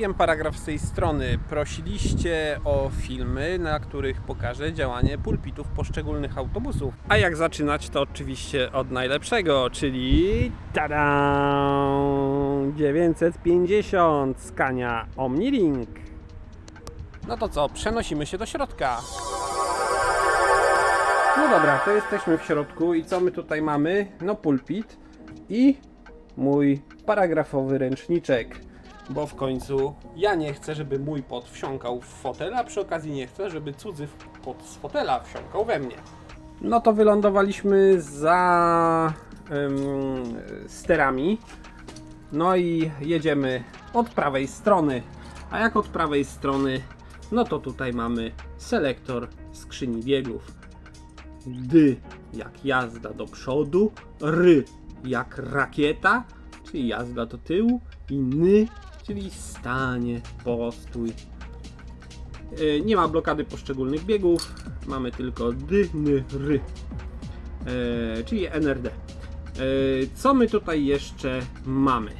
Czołgiem paragraf z tej strony. Prosiliście o filmy, na których pokażę działanie pulpitów poszczególnych autobusów. A jak zaczynać, to oczywiście od najlepszego, czyli tada! 950 Scania Omnilink. No to co, przenosimy się do środka. No dobra, to jesteśmy w środku i co my tutaj mamy? No pulpit i mój paragrafowy ręczniczek. Bo w końcu ja nie chcę, żeby mój pot wsiąkał w fotel, a przy okazji nie chcę, żeby cudzy pot z fotela wsiąkał we mnie. No to wylądowaliśmy za ym, sterami. No i jedziemy od prawej strony. A jak od prawej strony, no to tutaj mamy selektor skrzyni biegów. D jak jazda do przodu, R jak rakieta, czyli jazda do tyłu i N, czyli stanie, postój. Yy, Nie ma blokady poszczególnych biegów, mamy tylko D, N, R, yy, czyli NRD. Yy, Co my tutaj jeszcze mamy?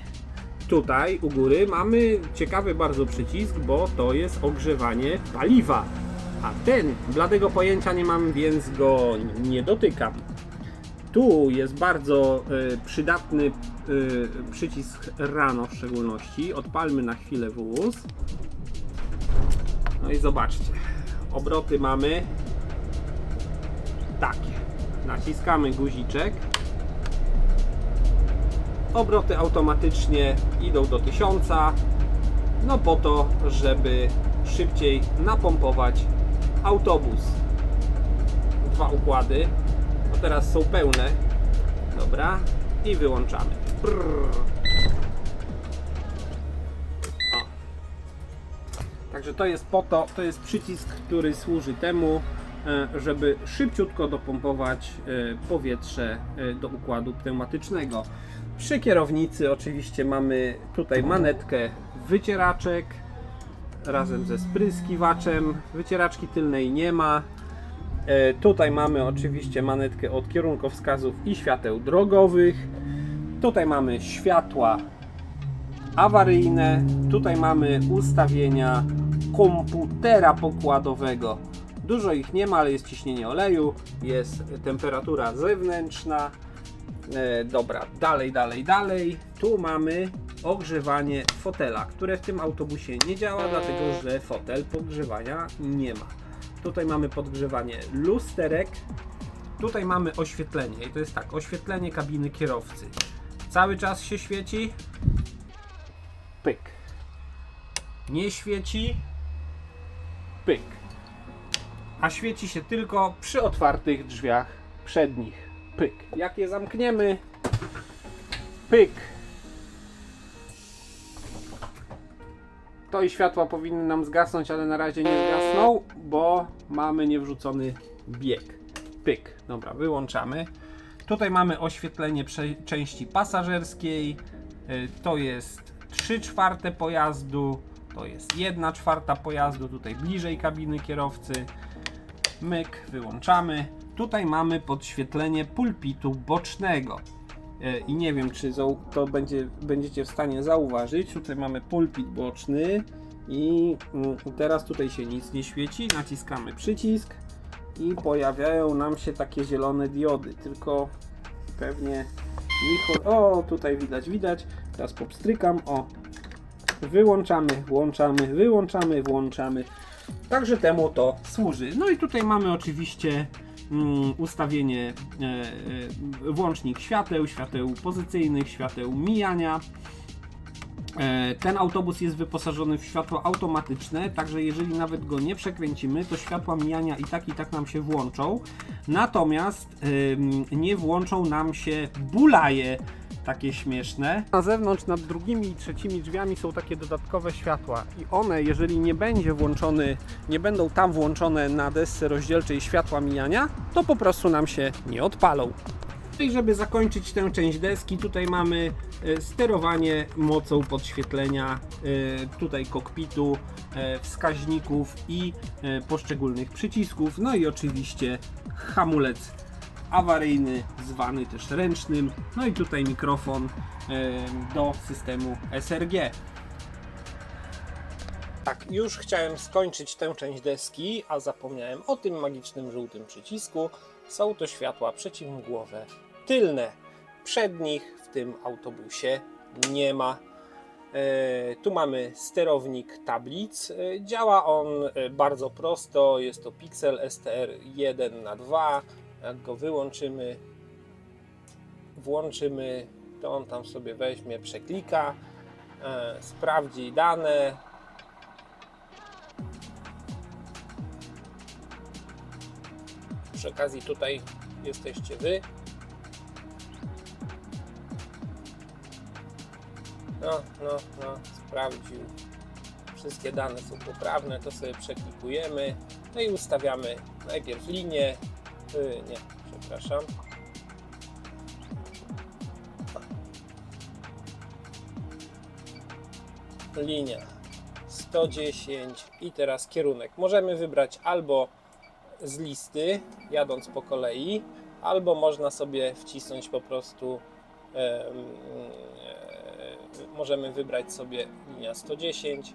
Tutaj u góry mamy ciekawy bardzo przycisk, bo to jest ogrzewanie paliwa. A ten, bladego pojęcia nie mam, więc go nie dotykam. Tu jest bardzo y, przydatny y, przycisk rano w szczególności. Odpalmy na chwilę wóz. No i zobaczcie. Obroty mamy takie. Naciskamy guziczek. Obroty automatycznie idą do 1000. No po to, żeby szybciej napompować autobus. Dwa układy. No teraz są pełne. Dobra. I wyłączamy. Prrr. O. Także to jest po to, to jest przycisk, który służy temu, e, żeby szybciutko dopompować e, powietrze e, do układu pneumatycznego. Przy kierownicy oczywiście mamy tutaj manetkę wycieraczek razem ze spryskiwaczem. Wycieraczki tylnej nie ma. E, Tutaj mamy oczywiście manetkę od kierunkowskazów i świateł drogowych. Tutaj mamy światła awaryjne. Tutaj mamy ustawienia komputera pokładowego. Dużo ich nie ma, ale jest ciśnienie oleju, jest temperatura zewnętrzna. E, dobra, dalej, dalej, dalej. Tu mamy ogrzewanie fotela, które w tym autobusie nie działa, dlatego że fotel podgrzewania nie ma. Tutaj mamy podgrzewanie lusterek. Tutaj mamy oświetlenie. I to jest tak, oświetlenie kabiny kierowcy. Cały czas się świeci. Pyk. Nie świeci. Pyk. A świeci się tylko przy otwartych drzwiach przednich. Pyk. Jak je zamkniemy, pyk. To i światła powinny nam zgasnąć, ale na razie nie zgasną, bo mamy niewrzucony bieg. Pyk. Dobra, wyłączamy. Tutaj mamy oświetlenie części pasażerskiej. Y, To jest 3 czwarte pojazdu. To jest 1 czwarta pojazdu. Tutaj bliżej kabiny kierowcy. Myk, wyłączamy. Tutaj mamy podświetlenie pulpitu bocznego. E, I nie wiem, czy to będzie, będziecie w stanie zauważyć. Tutaj mamy pulpit boczny i mm, teraz tutaj się nic nie świeci. Naciskamy przycisk i pojawiają nam się takie zielone diody. Tylko pewnie Micho... O, tutaj widać, widać. Teraz popstrykam. O, wyłączamy, włączamy, wyłączamy, włączamy. Także temu to służy. No i tutaj mamy oczywiście ustawienie, e, e, włącznik świateł, świateł pozycyjnych, świateł mijania. E, Ten autobus jest wyposażony w światło automatyczne, także jeżeli nawet go nie przekręcimy, to światła mijania i tak i tak nam się włączą. Natomiast nie włączą nam się bulaje takie śmieszne. Na zewnątrz nad drugimi i trzecimi drzwiami są takie dodatkowe światła i one, jeżeli nie będzie włączony, nie będą tam włączone na desce rozdzielczej światła mijania, to po prostu nam się nie odpalą. I żeby zakończyć tę część deski, tutaj mamy e, sterowanie mocą podświetlenia e, tutaj kokpitu, e, wskaźników i poszczególnych przycisków. No i oczywiście hamulec awaryjny, zwany też ręcznym. No i tutaj mikrofon do systemu SRG. tak, już chciałem skończyć tę część deski, a zapomniałem o tym magicznym żółtym przycisku. Są to światła przeciwmgłowe tylne. Przednich w tym autobusie nie ma. E, Tu mamy sterownik tablic. E, Działa on e, bardzo prosto. Jest to Pixel STR 1 na 2 Jak go wyłączymy, włączymy, to on tam sobie weźmie, przeklika, e, sprawdzi dane. Przy okazji tutaj jesteście wy. No, no, no, sprawdził. Wszystkie dane są poprawne, to sobie przeklikujemy. No i ustawiamy najpierw linię. Y, nie, przepraszam. Linia 110 i teraz kierunek. Możemy wybrać albo z listy, jadąc po kolei, albo można sobie wcisnąć po prostu em, e, możemy wybrać sobie linia 110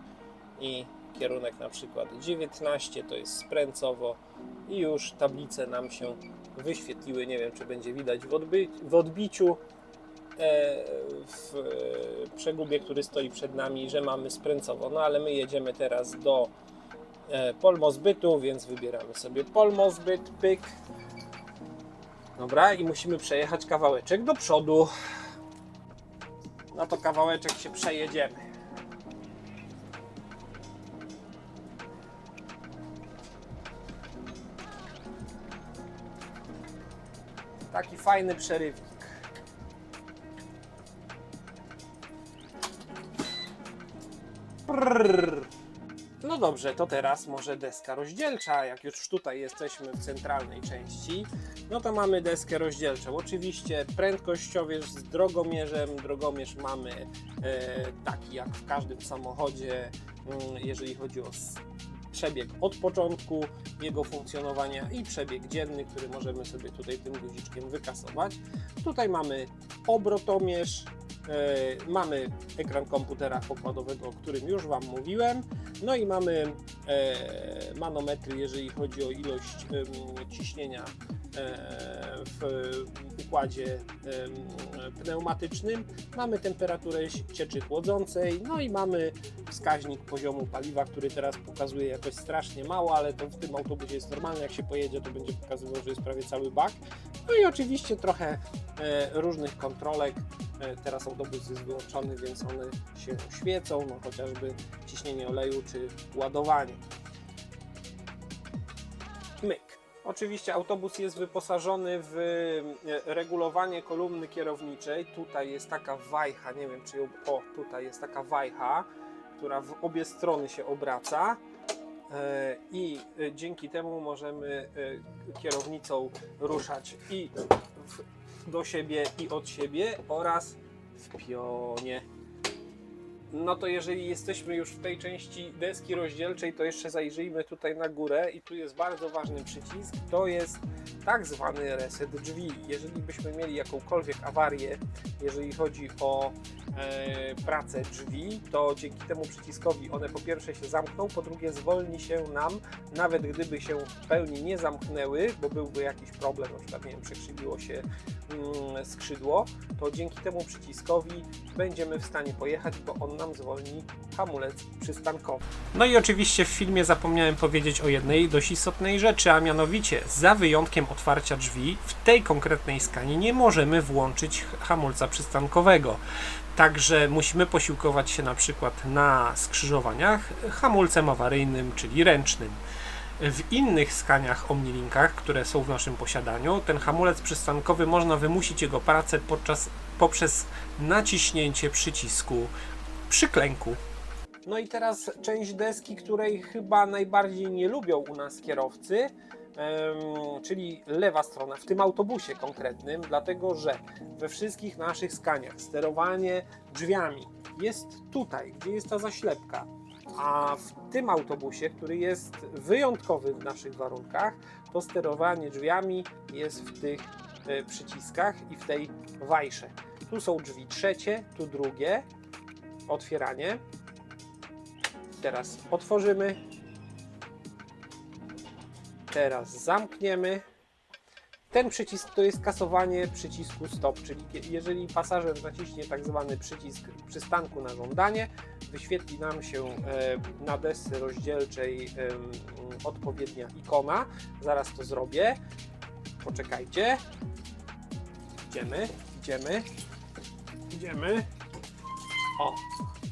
i kierunek na przykład 19, to jest spręcowo i już tablice nam się wyświetliły. Nie wiem, czy będzie widać w, w odbiciu e, w e, przegubie, który stoi przed nami, że mamy spręcowo. No ale my jedziemy teraz do e, Polmozbytu, więc wybieramy sobie Polmozbyt, pyk. Dobra, i musimy przejechać kawałeczek do przodu. No to kawałeczek się przejedziemy. Taki fajny przerywnik. Prrr. No dobrze, to teraz może deska rozdzielcza. Jak już tutaj jesteśmy w centralnej części, no to mamy deskę rozdzielczą. Oczywiście prędkościowierz z drogomierzem. Drogomierz mamy e, taki jak w każdym samochodzie, mm, jeżeli chodzi o przebieg od początku jego funkcjonowania i przebieg dzienny, który możemy sobie tutaj tym guziczkiem wykasować. Tutaj mamy obrotomierz, mamy ekran komputera pokładowego, o którym już Wam mówiłem, no i mamy e, manometry, jeżeli chodzi o ilość ciśnienia e, w układzie pneumatycznym. Mamy temperaturę cieczy chłodzącej, no i mamy wskaźnik poziomu paliwa, który teraz pokazuje jakoś strasznie mało, ale to w tym autobusie jest normalne. Jak się pojedzie, to będzie pokazywał, że jest prawie cały bak. No i oczywiście trochę e, różnych kontrolek. E, teraz autobus jest wyłączony, więc one się świecą, no chociażby ciśnienie oleju czy ładowanie. Myk. Oczywiście autobus jest wyposażony w e, regulowanie kolumny kierowniczej. Tutaj jest taka wajcha, nie wiem czy ją. O, tutaj jest taka wajcha, która w obie strony się obraca. E, I dzięki temu możemy kierownicą ruszać i w, do siebie, i od siebie oraz w pionie. No to jeżeli jesteśmy już w tej części deski rozdzielczej, to jeszcze zajrzyjmy tutaj na górę i tu jest bardzo ważny przycisk, to jest tak zwany reset drzwi. Jeżeli byśmy mieli jakąkolwiek awarię, jeżeli chodzi o e, pracę drzwi, to dzięki temu przyciskowi one po pierwsze się zamkną, po drugie zwolni się nam, nawet gdyby się w pełni nie zamknęły, bo byłby jakiś problem, na przykład nie wiem, przekrzywiło się mm, skrzydło, to dzięki temu przyciskowi będziemy w stanie pojechać, bo on nam zwolni hamulec przystankowy. No i oczywiście w filmie zapomniałem powiedzieć o jednej dość istotnej rzeczy, a mianowicie za wyjątkiem otwarcia drzwi w tej konkretnej skanie nie możemy włączyć hamulca przystankowego. Także musimy posiłkować się na przykład na skrzyżowaniach hamulcem awaryjnym, czyli ręcznym. W innych skaniach Omnilinkach, które są w naszym posiadaniu, ten hamulec przystankowy można wymusić jego pracę podczas, poprzez naciśnięcie przycisku przyklęku. No i teraz część deski, której chyba najbardziej nie lubią u nas kierowcy, czyli lewa strona, w tym autobusie konkretnym, dlatego że we wszystkich naszych skaniach sterowanie drzwiami jest tutaj, gdzie jest ta zaślepka. A w tym autobusie, który jest wyjątkowy w naszych warunkach, to sterowanie drzwiami jest w tych e, przyciskach i w tej wajsze. Tu są drzwi trzecie, tu drugie, otwieranie. teraz otworzymy. Teraz zamkniemy. Ten przycisk to jest kasowanie przycisku stop, czyli jeżeli pasażer naciśnie tak zwany przycisk przystanku na żądanie, wyświetli nam się e, na desce rozdzielczej odpowiednia ikona. Zaraz to zrobię. Poczekajcie. Idziemy, idziemy, idziemy. O,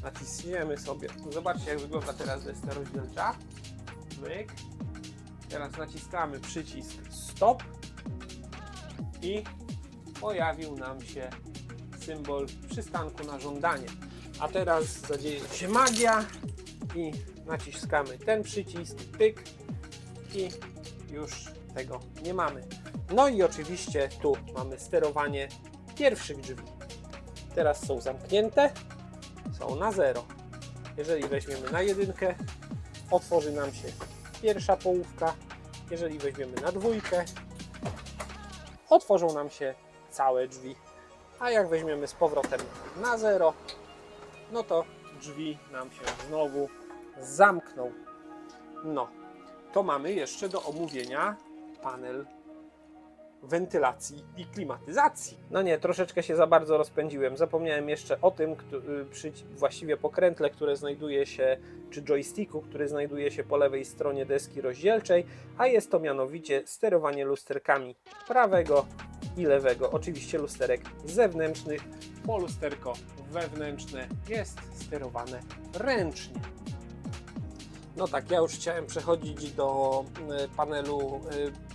naciśniemy sobie. Zobaczcie, jak wygląda teraz deska rozdzielcza. Myk. Teraz naciskamy przycisk stop i pojawił nam się symbol przystanku na żądanie. A teraz zadzieje się magia i naciskamy ten przycisk, pyk i już tego nie mamy. No i oczywiście tu mamy sterowanie pierwszych drzwi. Teraz są zamknięte, są na zero. Jeżeli weźmiemy na jedynkę, otworzy nam się pierwsza połówka. Jeżeli weźmiemy na dwójkę, otworzą nam się całe drzwi. A jak weźmiemy z powrotem na zero, no to drzwi nam się znowu zamkną. No, to mamy jeszcze do omówienia panel wentylacji i klimatyzacji. No nie, troszeczkę się za bardzo rozpędziłem. Zapomniałem jeszcze o tym, y, przy, właściwie pokrętle, które znajduje się, czy joysticku, który znajduje się po lewej stronie deski rozdzielczej, a jest to mianowicie sterowanie lusterkami prawego i lewego. Oczywiście lusterek zewnętrznych, bo lusterko wewnętrzne jest sterowane ręcznie. No tak, ja już chciałem przechodzić do y, panelu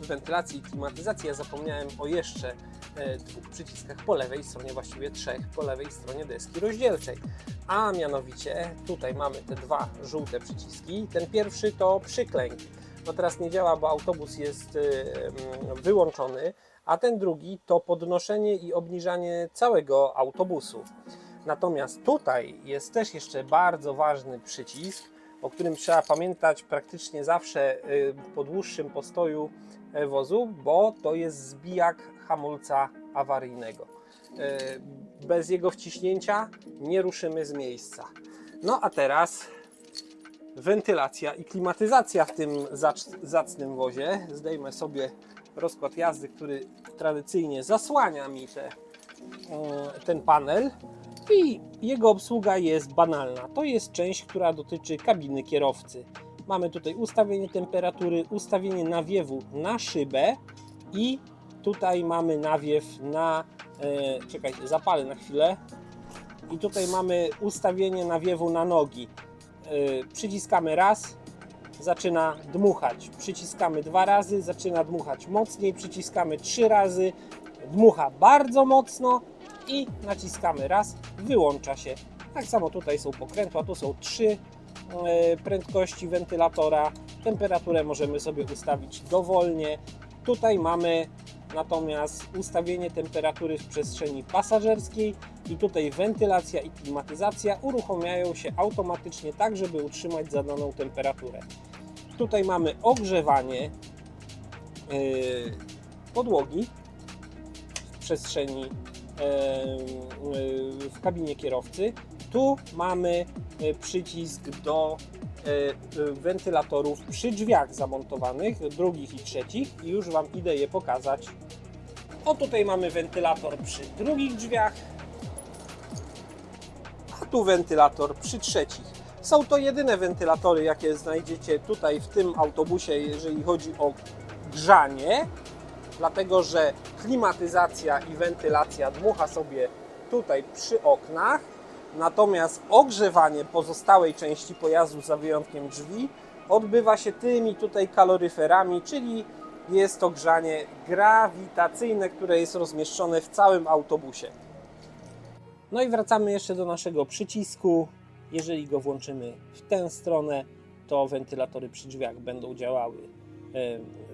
y, wentylacji i klimatyzacji. Ja zapomniałem o jeszcze y, dwóch przyciskach po lewej stronie, właściwie trzech po lewej stronie deski rozdzielczej. A mianowicie tutaj mamy te dwa żółte przyciski. Ten pierwszy to przyklęk. No teraz nie działa, bo autobus jest mm, wyłączony, a ten drugi to podnoszenie i obniżanie całego autobusu. Natomiast tutaj jest też jeszcze bardzo ważny przycisk, o którym trzeba pamiętać praktycznie zawsze y, po dłuższym postoju e, wozu, bo to jest zbijak hamulca awaryjnego. Y, Bez jego wciśnięcia nie ruszymy z miejsca. No a teraz wentylacja i klimatyzacja w tym zacnym wozie. Zdejmę sobie rozkład jazdy, który tradycyjnie zasłania mi te, mm, ten panel jego obsługa jest banalna. To jest część, która dotyczy kabiny kierowcy. Mamy tutaj ustawienie temperatury, ustawienie nawiewu na szybę i tutaj mamy nawiew na. E, czekajcie, zapalę na chwilę. I tutaj mamy ustawienie nawiewu na nogi. E, przyciskamy raz, zaczyna dmuchać. Przyciskamy dwa razy, zaczyna dmuchać mocniej. Przyciskamy trzy razy, dmucha bardzo mocno i naciskamy raz, wyłącza się. Tak samo tutaj są pokrętła, tu są trzy e, prędkości wentylatora. Temperaturę możemy sobie ustawić dowolnie. Tutaj mamy natomiast ustawienie temperatury w przestrzeni pasażerskiej i tutaj wentylacja i klimatyzacja uruchamiają się automatycznie tak, żeby utrzymać zadaną temperaturę. Tutaj mamy ogrzewanie e, podłogi w przestrzeni w kabinie kierowcy. Tu mamy e, przycisk do e, e, wentylatorów przy drzwiach zamontowanych, drugich i trzecich i już Wam idę je pokazać. O tutaj mamy wentylator przy drugich drzwiach, a tu wentylator przy trzecich. Są to jedyne wentylatory, jakie znajdziecie tutaj w tym autobusie, jeżeli chodzi o grzanie, dlatego że klimatyzacja i wentylacja dmucha sobie tutaj przy oknach, natomiast ogrzewanie pozostałej części pojazdu za wyjątkiem drzwi odbywa się tymi tutaj kaloryferami, czyli jest to grzanie grawitacyjne, które jest rozmieszczone w całym autobusie. No i wracamy jeszcze do naszego przycisku. Jeżeli go włączymy w tę stronę, to wentylatory przy drzwiach będą działały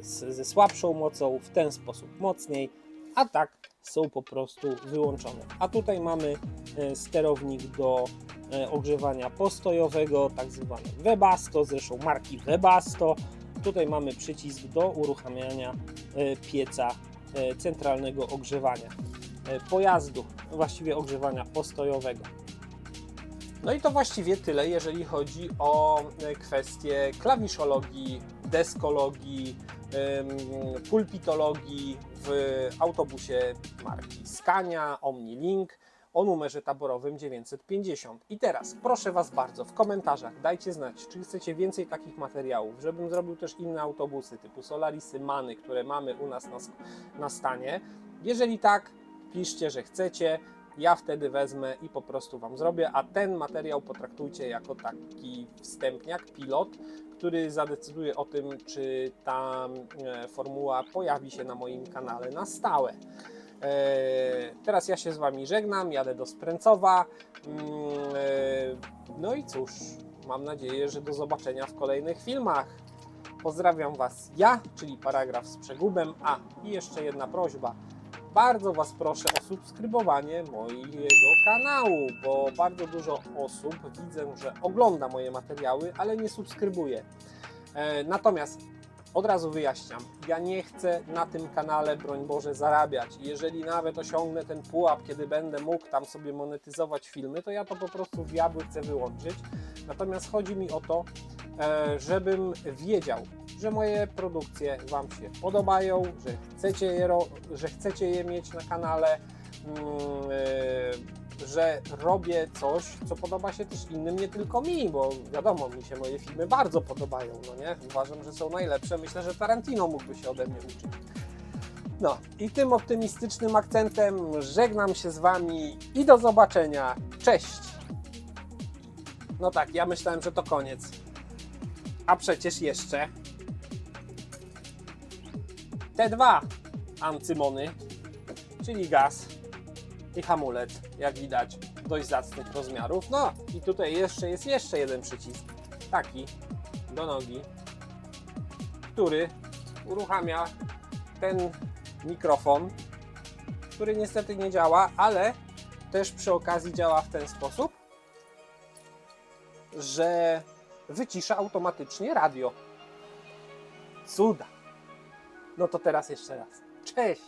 z, ze słabszą mocą, w ten sposób mocniej, a tak są po prostu wyłączone. A tutaj mamy e, sterownik do e, ogrzewania postojowego, tak zwany Webasto, zresztą marki Webasto. Tutaj mamy przycisk do uruchamiania e, pieca centralnego ogrzewania pojazdu, właściwie ogrzewania postojowego. No i to właściwie tyle, jeżeli chodzi o kwestie klawiszologii, deskologii, pulpitologii w autobusie marki Scania OmniLink o numerze taborowym 950. I teraz proszę Was bardzo, w komentarzach dajcie znać, czy chcecie więcej takich materiałów, żebym zrobił też inne autobusy typu Solarisy, Many, które mamy u nas na, na stanie. Jeżeli tak, piszcie, że chcecie. Ja wtedy wezmę i po prostu Wam zrobię, a ten materiał potraktujcie jako taki wstępniak, pilot, który zadecyduje o tym, czy ta e, formuła pojawi się na moim kanale na stałe. E, Teraz ja się z Wami żegnam, jadę do Spręcowa. Mm, e, No i cóż, mam nadzieję, że do zobaczenia w kolejnych filmach. Pozdrawiam Was ja, czyli paragraf z przegubem. A i jeszcze jedna prośba. Bardzo Was proszę o subskrybowanie mojego kanału, bo bardzo dużo osób widzę, że ogląda moje materiały, ale nie subskrybuje. E, Natomiast od razu wyjaśniam, ja nie chcę na tym kanale, broń Boże, zarabiać. Jeżeli nawet osiągnę ten pułap, kiedy będę mógł tam sobie monetyzować filmy, to ja to po prostu w diabły chcę wyłączyć. Natomiast chodzi mi o to, e, żebym wiedział, że moje produkcje Wam się podobają, że chcecie je, że chcecie je mieć na kanale, mm, e, że robię coś, co podoba się też innym, nie tylko mi, bo wiadomo, mi się moje filmy bardzo podobają, no nie? Uważam, że są najlepsze. Myślę, że Tarantino mógłby się ode mnie uczyć. No i tym optymistycznym akcentem żegnam się z Wami i do zobaczenia. Cześć! No tak, ja myślałem, że to koniec. A przecież jeszcze te dwa ancymony, czyli gaz i hamulec, jak widać, dość zacnych rozmiarów. No i tutaj jeszcze jest jeszcze jeden przycisk, taki do nogi, który uruchamia ten mikrofon, który niestety nie działa, ale też przy okazji działa w ten sposób, że wycisza automatycznie radio. Cuda. No to teraz jeszcze raz. Cześć!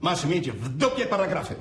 Masz mieć w dupie paragrafy.